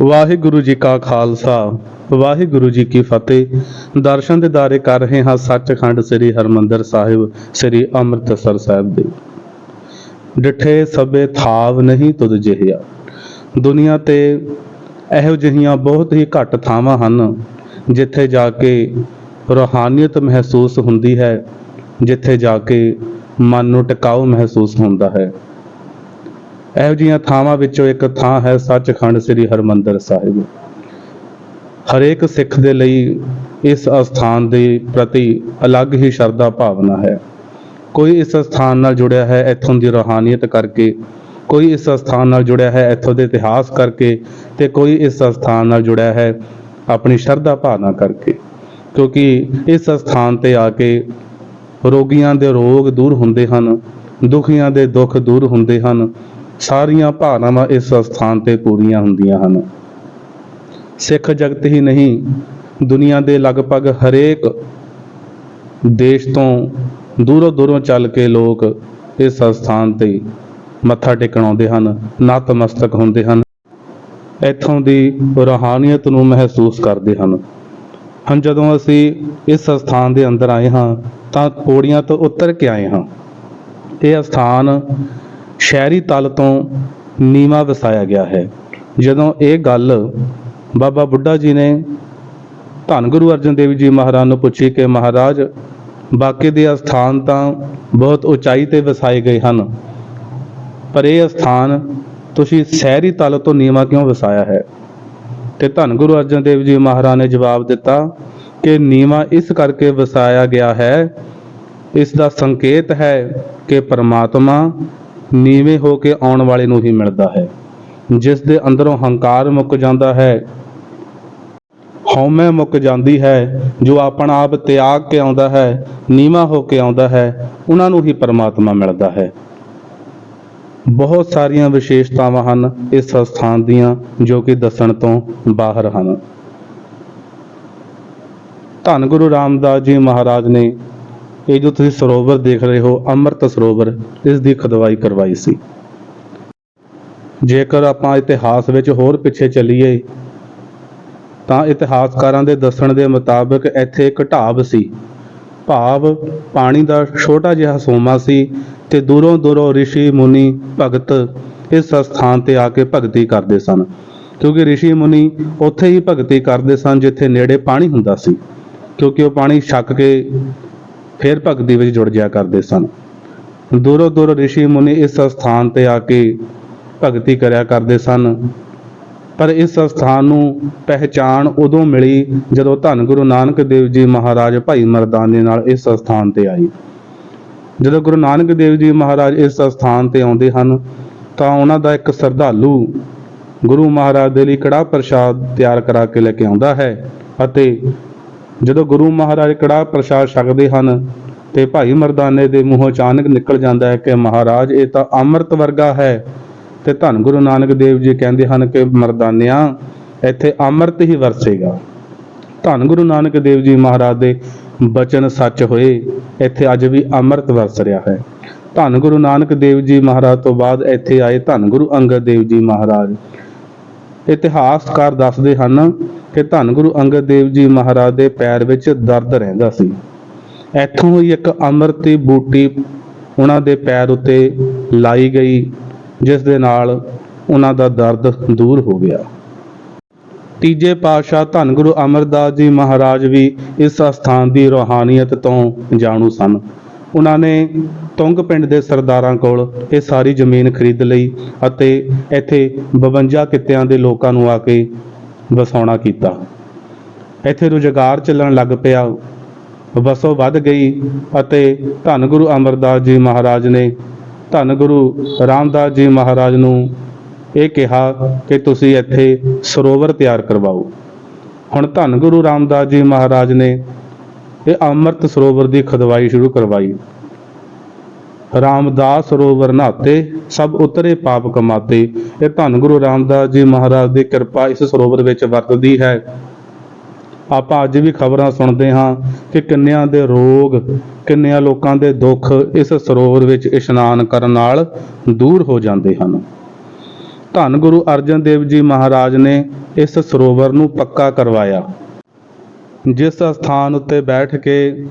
ਵਾਹਿਗੁਰੂ ਜੀ ਕਾ ਖਾਲਸਾ, ਵਾਹਿਗੁਰੂ ਜੀ ਕੀ ਫਤਿਹ। ਦਰਸ਼ਨ ਦੇ ਦਿਦਾਰੇ ਕਰ ਰਹੇ ਹਾਂ ਸੱਚਖੰਡ ਸ੍ਰੀ ਹਰਮੰਦਰ ਸਾਹਿਬ, ਸ੍ਰੀ ਅੰਮ੍ਰਿਤਸਰ ਸਾਹਿਬ ਦੇ। ਡਿਠੇ ਸਭੇ ਥਾਵ ਨਹੀਂ ਤੁਧ ਜਿਹਿਆ ਦੁਨੀਆ ਤੇ ਇਹੋ ਜਿਹੀਆਂ ਬਹੁਤ ਹੀ ਘੱਟ ਥਾਵਾਂ ਹਨ, ਜਿੱਥੇ ਜਾ ਕੇ ਰੂਹਾਨੀਅਤ ਮਹਿਸੂਸ ਹੁੰਦੀ ਹੈ, ਜਿੱਥੇ ਜਾ ਕੇ ਮਨ ਨੂੰ ਟਿਕਾਊ ਮਹਿਸੂਸ ਹੁੰਦਾ ਹੈ। ਇਹੋ ਜਿਹੀਆਂ ਥਾਵਾਂ ਵਿੱਚੋਂ ਇੱਕ ਥਾਂ ਹੈ ਸੱਚਖੰਡ ਸ੍ਰੀ ਹਰਮੰਦਰ ਸਾਹਿਬ। ਹਰੇਕ ਸਿੱਖ ਦੇ ਲਈ ਇਸ ਅਸਥਾਨ ਦੇ ਪ੍ਰਤੀ ਅਲੱਗ ਹੀ ਸ਼ਰਧਾ ਭਾਵਨਾ ਹੈ। ਕੋਈ ਇਸ ਸਥਾਨ ਨਾਲ ਜੁੜਿਆ ਹੈ ਇੱਥੋਂ ਦੀ ਰੂਹਾਨੀਅਤ ਕਰਕੇ, ਕੋਈ ਇਸ ਸਥਾਨ ਨਾਲ ਜੁੜਿਆ ਹੈ ਇੱਥੋਂ ਦੇ ਇਤਿਹਾਸ ਕਰਕੇ ਤੇ ਕੋਈ ਇਸ ਸਥਾਨ ਨਾਲ ਜੁੜਿਆ ਹੈ ਆਪਣੀ ਸ਼ਰਧਾ ਭਾਵਨਾ ਕਰਕੇ। ਕਿਉਂਕਿ ਇਸ ਸਥਾਨ ਤੇ ਆ ਕੇ ਰੋਗੀਆਂ ਦੇ ਰੋਗ ਦੂਰ ਹੁੰਦੇ ਹਨ, ਦੁਖੀਆਂ ਦੇ ਦੁੱਖ ਦੂਰ ਹੁੰਦੇ ਹਨ ਸਾਰੀਆਂ ਭਾਵਨਾਵਾਂ ਇਸ ਸਥਾਨ ਤੇ ਪੂਰੀਆਂ ਹੁੰਦੀਆਂ ਹਨ। ਸਿੱਖ ਜਗਤ ਹੀ ਨਹੀਂ, ਦੁਨੀਆ ਦੇ ਲਗਭਗ ਹਰੇਕ ਦੇਸ਼ ਤੋਂ ਦੂਰੋਂ ਦੂਰੋਂ ਚੱਲ ਕੇ ਲੋਕ ਇਸ ਸਥਾਨ ਤੇ ਮੱਥਾ ਟੇਕਣ ਆਉਂਦੇ ਹਨ, ਨਤਮਸਤਕ ਹੁੰਦੇ ਹਨ। ਇੱਥੋਂ ਦੀ ਰੂਹਾਨੀਅਤ ਨੂੰ ਮਹਿਸੂਸ ਕਰਦੇ ਹਨ। ਹਨ ਜਦੋਂ ਅਸੀਂ ਇਸ ਸਥਾਨ ਦੇ ਅੰਦਰ ਆਏ ਹਾਂ, ਤਾਂ ਪੌੜੀਆਂ ਤੋਂ ਉਤਰ ਕੇ ਆਏ ਹਾਂ। ਇਹ ਸਥਾਨ ਸ਼ਹਿਰੀ ਤਲ ਤੋਂ ਨੀਵਾ ਵਸਾਇਆ ਗਿਆ ਹੈ। ਜਦੋਂ ਇਹ ਗੱਲ ਬਾਬਾ ਬੁੱਢਾ ਜੀ ਨੇ ਧੰਨ ਗੁਰੂ ਅਰਜਨ ਦੇਵ ਜੀ ਮਹਾਰਾਜ ਨੂੰ ਪੁੱਛੀ ਕਿ ਮਹਾਰਾਜ, ਬਾਕੀ ਦੇ ਸਥਾਨ ਤਾਂ ਬਹੁਤ ਉਚਾਈ ਤੇ ਵਸਾਏ ਗਏ ਹਨ, ਪਰ ਇਹ ਸਥਾਨ ਤੁਸੀਂ ਸ਼ਹਿਰੀ ਤਲ ਤੋਂ ਨੀਵਾ ਕਿਉਂ ਵਸਾਇਆ ਹੈ? ਤੇ ਧੰਨ ਗੁਰੂ ਅਰਜਨ ਦੇਵ ਜੀ ਮਹਾਰਾਜ ਨੇ ਜਵਾਬ ਦਿੱਤਾ ਕਿ ਨੀਵਾ ਇਸ ਕਰਕੇ ਵਸਾਇਆ ਗਿਆ ਹੈ, ਇਸ ਦਾ ਸੰਕੇਤ ਹੈ ਕਿ ਪਰਮਾਤਮਾ ਨੀਵੇਂ ਹੋ ਕੇ ਆਉਣ ਵਾਲੇ ਨੂੰ ਹੀ ਮਿਲਦਾ ਹੈ, ਜਿਸ ਦੇ ਅੰਦਰੋਂ ਹੰਕਾਰ ਮੁੱਕ ਜਾਂਦਾ ਹੈ, ਹਉਮੈ ਮੁੱਕ ਜਾਂਦੀ ਹੈ, ਜੋ ਆਪਣਾ ਆਪ ਤਿਆਗ ਕੇ ਆਉਂਦਾ ਹੈ, ਨੀਵਾ ਹੋ ਕੇ ਆਉਂਦਾ ਹੈ, ਉਹਨਾਂ ਨੂੰ ਹੀ ਪਰਮਾਤਮਾ ਮਿਲਦਾ ਹੈ। ਬਹੁਤ ਸਾਰੀਆਂ ਵਿਸ਼ੇਸ਼ਤਾਵਾਂ ਹਨ ਇਸ ਸਥਾਨ ਦੀਆਂ, ਜੋ ਕਿ ਦੱਸਣ ਤੋਂ ਬਾਹਰ ਹਨ। ਧੰਨ ਗੁਰੂ ਰਾਮਦਾਸ ਜੀ ਮਹਾਰਾਜ ਨੇ ਇਹ ਜੋ ਤੁਸੀਂ ਸਰੋਵਰ ਦੇਖ ਰਹੇ ਹੋ ਅੰਮ੍ਰਿਤ ਸਰੋਵਰ ਇਸ ਦੀ ਖੁਦਵਾਈ ਕਰਵਾਈ ਸੀ ਜੇਕਰ ਆਪਾਂ ਇਤਿਹਾਸ ਵਿੱਚ ਹੋਰ ਪਿੱਛੇ ਚੱਲੀਏ ਤਾਂ ਇਤਿਹਾਸਕਾਰਾਂ ਦੇ ਦੱਸਣ ਦੇ ਮੁਤਾਬਕ ਇੱਥੇ ਇੱਕ ਢਾਬ ਸੀ ਭਾਵ ਪਾਣੀ ਦਾ ਛੋਟਾ ਜਿਹਾ ਸੋਮਾ ਸੀ ਤੇ ਦੂਰੋਂ ਦੂਰੋਂ ઋષਿ ਮੁਨੀ ਭਗਤ ਇਸ ਸਥਾਨ ਤੇ ਆ ਕੇ ਭਗਤੀ ਕਰਦੇ ਸਨ ਕਿਉਂਕਿ ઋષਿ ਮੁਨੀ ਉੱਥੇ ਹੀ ਭਗਤੀ ਕਰਦੇ ਸਨ ਜਿੱਥੇ ਨੇੜੇ ਪਾਣੀ ਹੁੰਦਾ ਸੀ ਕਿਉਂਕਿ ਉਹ ਪਾਣੀ ਛੱਕ ਕੇ ਫਿਰ ਭਗਤੀ ਵਿੱਚ ਜੁੜ ਜਾਇਆ ਕਰਦੇ ਸਨ। ਦੂਰੋਂ ਦੂਰੋਂ ઋષਿ ਮੁਨੀ ਇਸ ਸਥਾਨ ਤੇ ਆ ਕੇ ਭਗਤੀ ਕਰਿਆ ਕਰਦੇ ਸਨ। ਪਰ ਇਸ ਸਥਾਨ ਨੂੰ ਪਹਿਚਾਣ ਉਦੋਂ ਮਿਲੀ ਜਦੋਂ ਧੰਨ ਗੁਰੂ ਨਾਨਕ ਦੇਵ ਜੀ ਮਹਾਰਾਜ ਭਾਈ ਮਰਦਾਨੇ ਨਾਲ ਇਸ ਸਥਾਨ ਤੇ ਆਏ। ਜਦੋਂ ਗੁਰੂ ਨਾਨਕ ਦੇਵ ਜੀ ਮਹਾਰਾਜ ਇਸ ਸਥਾਨ ਤੇ ਆਉਂਦੇ ਹਨ, ਤਾਂ ਉਹਨਾਂ ਦਾ ਇੱਕ ਸਰਧਾਲੂ ਗੁਰੂ ਮਹਾਰਾਜ ਦੇ ਲਈ ਕੜਾ ਪ੍ਰਸ਼ਾਦ ਤਿਆਰ ਕਰਾ ਕੇ ਲੈ ਕੇ ਆਉਂਦਾ ਹੈ ਅਤੇ ਜਦੋਂ ਗੁਰੂ ਮਹਾਰਾਜ ਕੜਾ ਪ੍ਰਸ਼ਾਦ ਛਕਦੇ ਹਨ ਤੇ ਭਾਈ ਮਰਦਾਨੇ ਦੇ ਮੂੰਹੋਂ ਅਚਾਨਕ ਨਿਕਲ ਜਾਂਦਾ ਹੈ ਕਿ ਮਹਾਰਾਜ, ਇਹ ਤਾਂ ਅੰਮ੍ਰਿਤ ਵਰਗਾ ਹੈ। ਤੇ ਧੰਨ ਗੁਰੂ ਨਾਨਕ ਦੇਵ ਜੀ ਕਹਿੰਦੇ ਹਨ ਕਿ ਮਰਦਾਨਿਆਂ, ਇੱਥੇ ਅੰਮ੍ਰਿਤ ਹੀ ਵਰਸੇਗਾ। ਧੰਨ ਗੁਰੂ ਨਾਨਕ ਦੇਵ ਜੀ ਮਹਾਰਾਜ ਦੇ ਬਚਨ ਸੱਚ ਹੋਏ, ਇੱਥੇ ਅੱਜ ਵੀ ਅੰਮ੍ਰਿਤ ਵਰਸ ਰਿਹਾ ਹੈ। ਧੰਨ ਗੁਰੂ ਨਾਨਕ ਦੇਵ ਜੀ ਮਹਾਰਾਜ ਤੋਂ ਬਾਅਦ ਇੱਥੇ ਆਏ ਧੰਨ ਗੁਰੂ ਅੰਗਦ ਦੇਵ ਜੀ ਮਹਾਰਾਜ। ਇਤਿਹਾਸਕਾਰ ਦੱਸਦੇ ਹਨ ਕਿ ਧੰਨ ਗੁਰੂ ਅੰਗਦ ਦੇਵ ਜੀ ਮਹਾਰਾਜ ਦੇ ਪੈਰ ਵਿੱਚ ਦਰਦ ਰਹਿੰਦਾ ਸੀ। ਇੱਥੋਂ ਹੀ ਇੱਕ ਅੰਮ੍ਰਿਤ ਬੂਟੀ ਉਹਨਾਂ ਦੇ ਪੈਰ ਉੱਤੇ ਲਾਈ ਗਈ, ਜਿਸ ਦੇ ਨਾਲ ਉਹਨਾਂ ਦਾ ਦਰਦ ਦੂਰ ਹੋ ਗਿਆ। ਤੀਜੇ ਪਾਤਸ਼ਾਹ ਧੰਨ ਗੁਰੂ ਅਮਰਦਾਸ ਜੀ ਮਹਾਰਾਜ ਵੀ ਇਸ ਸਥਾਨ ਦੀ ਰੂਹਾਨੀਅਤ ਤੋਂ ਜਾਣੂ ਸਨ। ਉਹਨਾਂ ਨੇ ਤੁੰਗ ਪਿੰਡ ਦੇ ਸਰਦਾਰਾਂ ਕੋਲ ਇਹ ਸਾਰੀ ਜ਼ਮੀਨ ਖਰੀਦ ਲਈ ਅਤੇ ਇੱਥੇ 52 ਕਿੱਤਿਆਂ ਦੇ ਲੋਕਾਂ ਨੂੰ ਆ ਕੇ ਵਸਾਉਣਾ ਕੀਤਾ। ਇੱਥੇ ਰੁਜ਼ਗਾਰ ਚੱਲਣ ਲੱਗ ਪਿਆ, ਵਸੋਂ ਵੱਧ ਗਈ ਅਤੇ ਧੰਨ ਗੁਰੂ ਅਮਰਦਾਸ ਜੀ ਮਹਾਰਾਜ ਨੇ ਧੰਨ ਗੁਰੂ ਰਾਮਦਾਸ ਜੀ ਮਹਾਰਾਜ ਨੂੰ ਇਹ ਕਿਹਾ ਕਿ ਤੁਸੀਂ ਇੱਥੇ ਸਰੋਵਰ ਤਿਆਰ ਕਰਵਾਓ। ਹੁਣ ਧੰਨ ਗੁਰੂ ਰਾਮਦਾਸ ਜੀ ਮਹਾਰਾਜ ਨੇ ਤੇ ਅੰਮ੍ਰਿਤ ਸਰੋਵਰ ਦੀ ਖਦਵਾਈ ਸ਼ੁਰੂ ਕਰਵਾਈ। ਰਾਮਦਾਸ ਸਰੋਵਰ ਨਾਤੇ ਸਭ ਉਤਰੇ ਪਾਪ ਕਮਾਤੇ। ਇਹ ਧੰਨ ਗੁਰੂ ਰਾਮਦਾਸ ਜੀ ਮਹਾਰਾਜ ਦੀ ਕਿਰਪਾ ਇਸ ਸਰੋਵਰ ਵਿੱਚ ਵਰਤਦੀ ਹੈ। ਆਪਾਂ ਅੱਜ ਵੀ ਖਬਰਾਂ ਸੁਣਦੇ ਹਾਂ ਕਿ ਕਿੰਨਿਆਂ ਦੇ ਰੋਗ, ਕਿੰਨਿਆਂ ਲੋਕਾਂ ਦੇ ਦੁੱਖ ਇਸ ਸਰੋਵਰ ਵਿੱਚ ਇਸ਼ਨਾਨ ਕਰਨ ਨਾਲ ਦੂਰ ਹੋ ਜਾਂਦੇ ਹਨ। ਧੰਨ ਗੁਰੂ ਅਰਜਨ ਦੇਵ ਜੀ ਮਹਾਰਾਜ ਨੇ ਇਸ ਸਰੋਵਰ ਨੂੰ ਪੱਕਾ ਕਰਵਾਇਆ। ਜਿਸ ਸਥਾਨ ਉੱਤੇ ਬੈਠ ਕੇ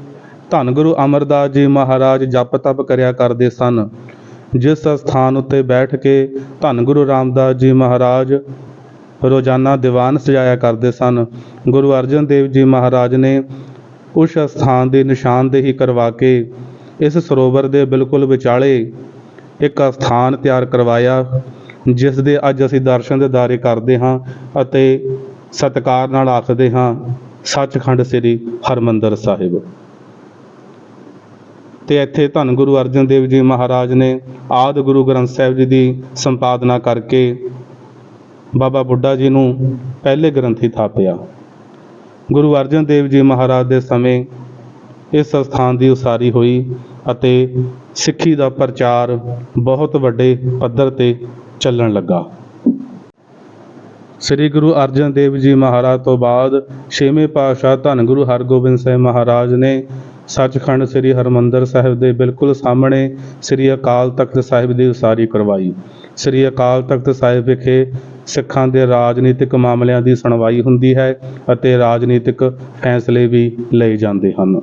ਧੰਨ ਗੁਰੂ ਅਮਰਦਾਸ ਜੀ ਮਹਾਰਾਜ ਜਪ ਤਪ ਕਰਿਆ ਕਰਦੇ ਸਨ, ਜਿਸ ਸਥਾਨ ਉੱਤੇ ਬੈਠ ਕੇ ਧੰਨ ਗੁਰੂ ਰਾਮਦਾਸ ਜੀ ਮਹਾਰਾਜ ਰੋਜ਼ਾਨਾ ਦੀਵਾਨ ਸਜਾਇਆ ਕਰਦੇ ਸਨ, ਗੁਰੂ ਅਰਜਨ ਦੇਵ ਜੀ ਮਹਾਰਾਜ ਨੇ ਉਸ ਸਥਾਨ ਦੀ ਨਿਸ਼ਾਨਦੇਹੀ ਕਰਵਾ ਕੇ ਇਸ ਸਰੋਵਰ ਦੇ ਬਿਲਕੁਲ ਵਿਚਾਲੇ ਇੱਕ ਸਥਾਨ ਤਿਆਰ ਕਰਵਾਇਆ, ਜਿਸ ਦੇ ਅੱਜ ਅਸੀਂ ਦਰਸ਼ਨ ਦੇ ਦਿਦਾਰੇ ਕਰਦੇ ਹਾਂ ਅਤੇ ਸਤਿਕਾਰ ਨਾਲ ਆਖਦੇ ਹਾਂ। ਸੱਚਖੰਡ ਸ੍ਰੀ ਹਰਮੰਦਰ ਸਾਹਿਬ। ਤੇ ਇੱਥੇ ਧੰਨ ਗੁਰੂ ਅਰਜਨ ਦੇਵ ਜੀ ਮਹਾਰਾਜ ਨੇ ਆਦਿ ਗੁਰੂ ਗ੍ਰੰਥ ਸਾਹਿਬ ਜੀ ਦੀ ਸੰਪਾਦਨਾ ਕਰਕੇ ਬਾਬਾ ਬੁੱਢਾ ਜੀ ਨੂੰ ਪਹਿਲੇ ਗ੍ਰੰਥੀ ਥਾਪਿਆ। ਗੁਰੂ ਅਰਜਨ ਦੇਵ ਜੀ ਮਹਾਰਾਜ ਦੇ ਸਮੇਂ ਇਸ ਸਥਾਨ ਦੀ ਉਸਾਰੀ ਹੋਈ ਅਤੇ ਸਿੱਖੀ ਦਾ ਪ੍ਰਚਾਰ ਬਹੁਤ ਵੱਡੇ ਪੱਧਰ ਤੇ ਚੱਲਣ ਲੱਗਾ। ਸ੍ਰੀ ਗੁਰੂ ਅਰਜਨ ਦੇਵ ਜੀ ਮਹਾਰਾਜ ਤੋਂ ਬਾਅਦ ਛੇਵੇਂ ਪਾਤਸ਼ਾਹ ਧੰਨ ਗੁਰੂ ਹਰਗੋਬਿੰਦ ਸਾਹਿਬ ਮਹਾਰਾਜ ਨੇ ਸੱਚਖੰਡ ਸ੍ਰੀ ਹਰਮੰਦਰ ਸਾਹਿਬ ਦੇ ਬਿਲਕੁਲ ਸਾਹਮਣੇ ਸ੍ਰੀ ਅਕਾਲ ਤਖਤ ਸਾਹਿਬ ਦੀ ਉਸਾਰੀ ਕਰਵਾਈ। ਸ੍ਰੀ ਅਕਾਲ ਤਖਤ ਸਾਹਿਬ ਵਿਖੇ ਸਿੱਖਾਂ ਦੇ ਰਾਜਨੀਤਿਕ ਮਾਮਲਿਆਂ ਦੀ ਸੁਣਵਾਈ ਹੁੰਦੀ ਹੈ ਅਤੇ ਰਾਜਨੀਤਿਕ ਫੈਸਲੇ ਵੀ ਲਏ ਜਾਂਦੇ ਹਨ।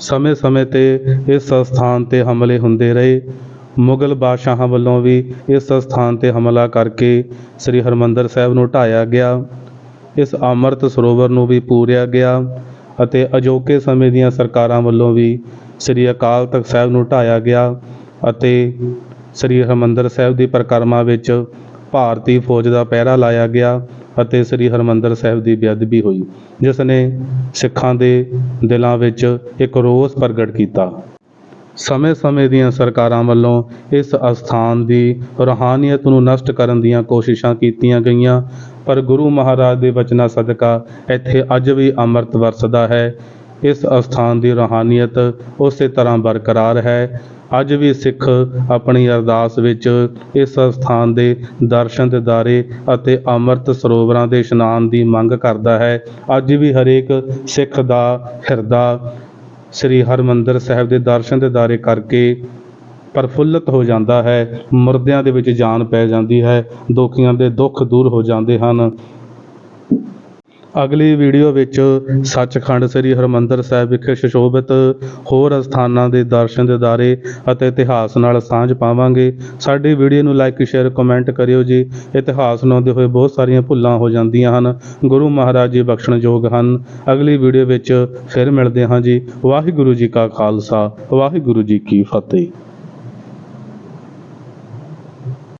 ਸਮੇਂ-ਸਮੇਂ ਤੇ ਇਸ ਸਥਾਨ ਤੇ ਹਮਲੇ ਹੁੰਦੇ ਰਹੇ। ਮੁਗਲ ਬਾਦਸ਼ਾਹਾਂ ਵੱਲੋਂ ਵੀ ਇਸ ਸਥਾਨ ਤੇ ਹਮਲਾ ਕਰਕੇ ਸ੍ਰੀ ਹਰਮੰਦਰ ਸਾਹਿਬ ਨੂੰ ਢਾਇਆ ਗਿਆ। ਇਸ ਅੰਮ੍ਰਿਤ ਸਰੋਵਰ ਨੂੰ ਵੀ ਪੂਰਿਆ ਗਿਆ ਅਤੇ ਅਜੋਕੇ ਸਮੇਂ ਦੀਆਂ ਸਰਕਾਰਾਂ ਵੱਲੋਂ ਵੀ ਸ੍ਰੀ ਅਕਾਲ ਤਖਤ ਸਾਹਿਬ ਨੂੰ ਢਾਇਆ ਗਿਆ ਅਤੇ ਸ੍ਰੀ ਹਰਮੰਦਰ ਸਾਹਿਬ ਦੀ ਪਰਿਕਰਮਾ ਵਿੱਚ ਭਾਰਤੀ ਫੌਜ ਦਾ ਪਹਿਰਾ ਲਾਇਆ ਗਿਆ ਅਤੇ ਸ੍ਰੀ ਹਰਮੰਦਰ ਸਾਹਿਬ ਦੀ ਬੇਅਦਬੀ ਹੋਈ ਜਿਸ ਨੇ ਸਿੱਖਾਂ ਦੇ ਦਿਲਾਂ ਵਿੱਚ ਇੱਕ ਰੋਸ ਪ੍ਰਗਟ ਕੀਤਾ। ਸਮੇਂ-ਸਮੇਂ ਦੀਆਂ ਸਰਕਾਰਾਂ ਵੱਲੋਂ ਇਸ ਅਸਥਾਨ ਦੀ ਰੂਹਾਨੀਅਤ ਨੂੰ ਨਸ਼ਟ ਕਰਨ ਦੀਆਂ ਕੋਸ਼ਿਸ਼ਾਂ ਕੀਤੀਆਂ ਗਈਆਂ। ਪਰ ਗੁਰੂ ਮਹਾਰਾਜ ਦੇ ਬਚਨਾਂ ਸਦਕਾ ਇੱਥੇ ਅੱਜ ਵੀ ਅੰਮ੍ਰਿਤ ਵਰਸਦਾ ਹੈ। ਇਸ ਅਸਥਾਨ ਦੀ ਰੂਹਾਨੀਅਤ ਉਸੇ ਤਰ੍ਹਾਂ ਬਰਕਰਾਰ ਹੈ। ਅੱਜ ਵੀ ਸਿੱਖ ਆਪਣੀ ਅਰਦਾਸ ਵਿੱਚ ਇਸ ਸਥਾਨ ਦੇ ਦਰਸ਼ਨ ਦਿਦਾਰੇ ਅਤੇ ਅੰਮ੍ਰਿਤ ਸਰੋਵਰਾਂ ਦੇ ਇਸ਼ਨਾਨ ਦੀ ਮੰਗ ਕਰਦਾ ਹੈ। ਅੱਜ ਵੀ ਹਰੇਕ ਸਿੱਖ ਦਾ ਹਿਰਦਾ ਸ੍ਰੀ ਹਰਮੰਦਰ ਸਾਹਿਬ ਦੇ ਦਰਸ਼ਨ ਦਿਦਾਰੇ ਕਰਕੇ ਪ੍ਰਫੁੱਲਤ ਹੋ ਜਾਂਦਾ ਹੈ, ਮੁਰਦਿਆਂ ਦੇ ਵਿੱਚ ਜਾਨ ਪੈ ਜਾਂਦੀ ਹੈ, ਦੁਖੀਆਂ ਦੇ ਦੁੱਖ ਦੂਰ ਹੋ ਜਾਂਦੇ ਹਨ। ਅਗਲੀ ਵੀਡੀਓ ਵਿੱਚ ਸੱਚਖੰਡ ਸ੍ਰੀ ਹਰਮੰਦਰ ਸਾਹਿਬ ਵਿਖੇ ਸੁਸ਼ੋਭਿਤ ਹੋਰ ਸਥਾਨਾਂ ਦੇ ਦਰਸ਼ਨ ਦਿਦਾਰੇ ਅਤੇ ਇਤਿਹਾਸ ਨਾਲ ਸਾਂਝ ਪਾਵਾਂਗੇ। ਸਾਡੀ ਵੀਡੀਓ ਨੂੰ ਲਾਈਕ ਸ਼ੇਅਰ ਕਮੈਂਟ ਕਰਿਓ ਜੀ। ਇਤਿਹਾਸ ਸੁਣਾਉਂਦੇ ਹੋਏ ਬਹੁਤ ਸਾਰੀਆਂ ਭੁੱਲਾਂ ਹੋ ਜਾਂਦੀਆਂ ਹਨ। ਗੁਰੂ ਮਹਾਰਾਜ ਜੀ ਬਖਸ਼ਣਯੋਗ ਹਨ। ਅਗਲੀ ਵੀਡੀਓ ਵਿੱਚ ਫਿਰ ਮਿਲਦੇ ਹਾਂ ਜੀ। ਵਾਹਿਗੁਰੂ ਜੀ ਕਾ ਖਾਲਸਾ, ਵਾਹਿਗੁਰੂ ਜੀ ਕੀ ਫਤਿਹ।